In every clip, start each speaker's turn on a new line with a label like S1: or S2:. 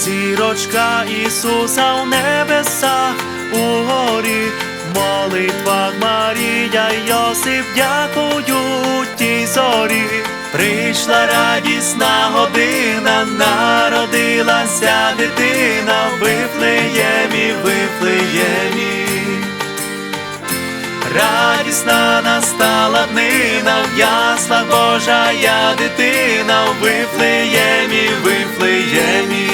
S1: Зірочка Ісуса в небесах угорі, в молитвах Марія Йосип дякують тій зорі. Прийшла радісна година, народилася дитина в Вифлеємі, Вифлеємі. Радісна настала днина, в яслах Божа я дитина в Вифлеємі, Вифлеємі.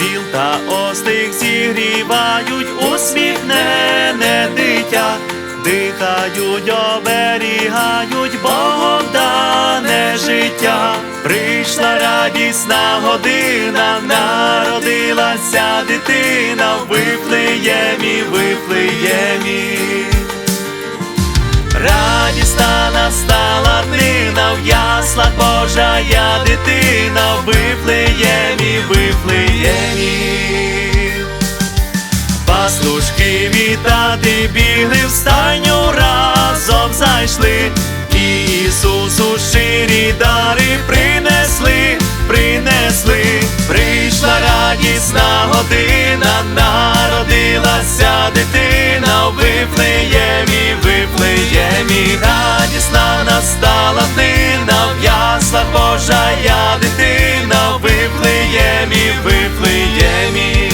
S1: Віл та остих зігрівають усміхнене дитя, дихають, оберігають Богом дане життя. Прийшла радісна година, народилася дитина Вифлеємі, Вифлеємі. Радісна настала днина в яслах Божа я дитина Вифлеємі, Вифлеємі. Пастушки вітати бігли в стайню разом зайшли. І Ісусу Вифлеємі, Вифлеємі, радісна настала в яслах Божа я дитина Вифлеємі, Вифлеємі.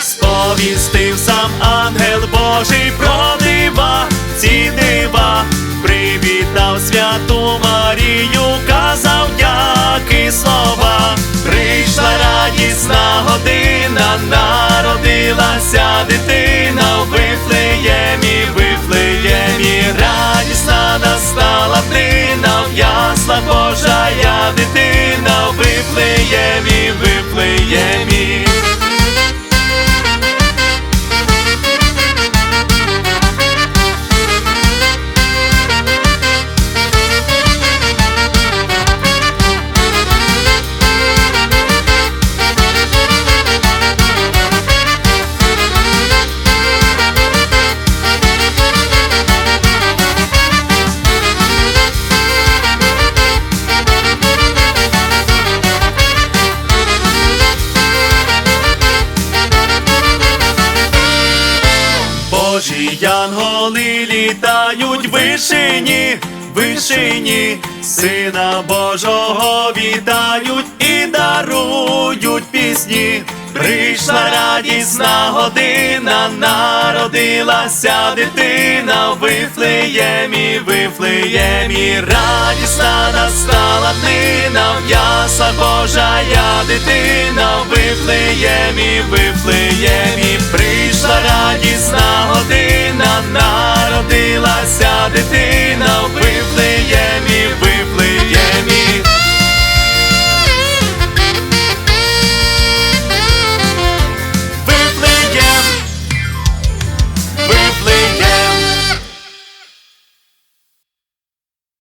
S1: Сповістив сам ангел Божий про дива, ці дива, привітав святу Марію, казав дяки слова, прийшла радісна година, народилася дитина в яслах Божа я дитина в Вифлеємі, в янголи літають вишині, вишині, Сина Божого вітають і дарують пісні. Прийшла радісна година, народилася дитина. Вифлеємі, Вифлеємі, радісна настала днина, в яслах Божа я дитина. Вифлеємі, Вифлеємі, прийшла Hadi